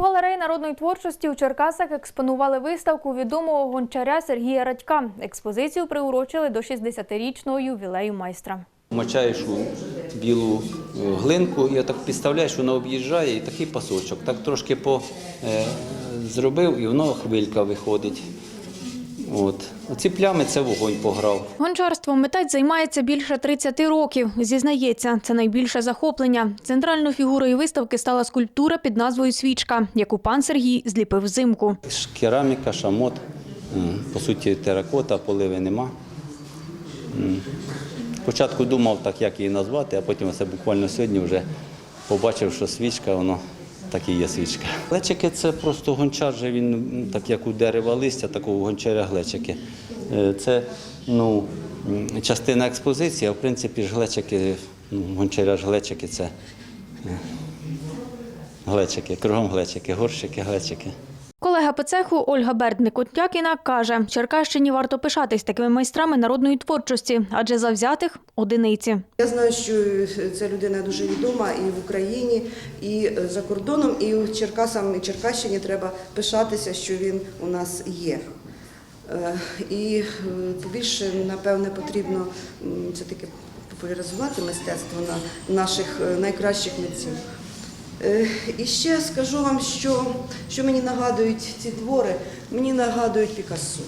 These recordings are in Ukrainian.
галереї народної творчості у Черкасах експонували виставку відомого гончаря Сергія Радька. Експозицію приурочили до 60-річного ювілею майстра. Мочаєш у білу е, глинку і так підставляєш, вона об'їжджає і такий пасочок. Так трошки по, е, зробив і воно хвилька виходить. От. Оці плями це вогонь пограв. Гончарством митець займається більше 30 років. Зізнається, це найбільше захоплення. Центральною фігурою виставки стала скульптура під назвою Свічка, яку пан Сергій зліпив взимку. Кераміка, шамот, по суті, теракота, поливи нема. Спочатку думав, так як її назвати, а потім оце буквально сьогодні вже побачив, що свічка, воно так і є свічка. Глечики це просто гончар, він так як у дерева листя, такого гончаря глечики. Е, Це ну, частина експозиції, а в принципі ж глечики, ну, гончаря ж глечики це е, глечики, кругом глечики, горщики, глечики. Колега по цеху Ольга Бердник-Отнякіна каже, Черкащині варто пишатись такими майстрами народної творчості, адже завзятих одиниці. Я знаю, що ця людина дуже відома і в Україні, і за кордоном, і Черкасам і Черкащині треба пишатися, що він у нас є. Е, І е, побільше, напевне, потрібно це таки популяризувати мистецтво на наших е, найкращих митців. Е, І ще скажу вам, що, що мені нагадують ці твори, мені нагадують Пікассо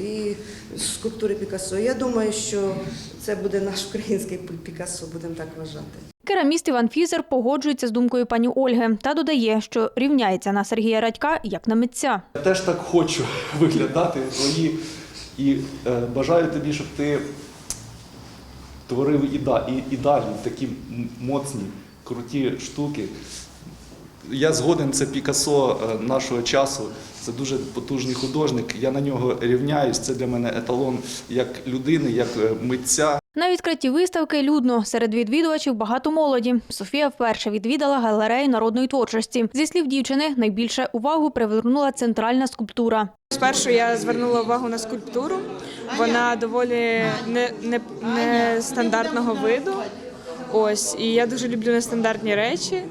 і скульптури Пікассо. Я думаю, що це буде наш український Пікассо, будемо так вважати. Кераміст Іван Фізер погоджується з думкою пані Ольги та додає, що рівняється на Сергія Радька як на митця. Я теж так хочу виглядати твої і е, бажаю тобі, щоб ти творив і, да, і, і далі такі м- моцні, круті штуки. Я згоден, це Пікассо е, нашого часу. Це дуже потужний художник. Я на нього рівняюсь. Це для мене еталон як людини, як е, митця. На відкритті виставки людно серед відвідувачів багато молоді. Софія вперше відвідала галерею народної творчості. Зі слів дівчини, найбільше увагу привернула центральна скульптура. Спершу я звернула увагу на скульптуру. Вона доволі не, не, нестандартного виду. Ось, і я дуже люблю нестандартні речі,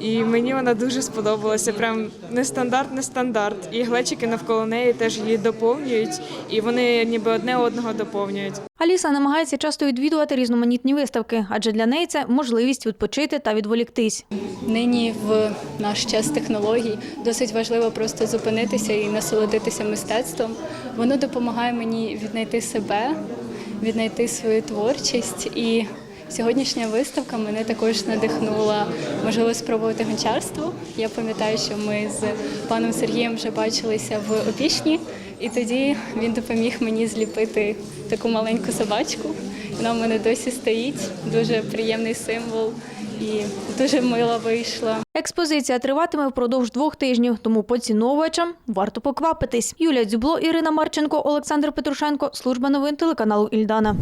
і мені вона дуже сподобалася. Прям нестандарт, нестандарт. І глечики навколо неї теж її доповнюють, і вони ніби одне одного доповнюють. Аліса намагається часто відвідувати різноманітні виставки, адже для неї це можливість відпочити та відволіктись. Нині в наш час технологій досить важливо просто зупинитися і насолодитися мистецтвом. Воно допомагає мені віднайти себе, віднайти свою творчість. І сьогоднішня виставка мене також надихнула можливо спробувати гончарство. Я пам'ятаю, що ми з паном Сергієм вже бачилися в опішні, і тоді він допоміг мені зліпити таку маленьку собачку. Вона в мене досі стоїть, дуже приємний символ і дуже мила вийшла. Експозиція триватиме впродовж двох тижнів, тому поціновувачам варто поквапитись. Юлія Дзюбло, Ірина Марченко, Олександр Петрушенко. Служба новин телеканалу Ільдана.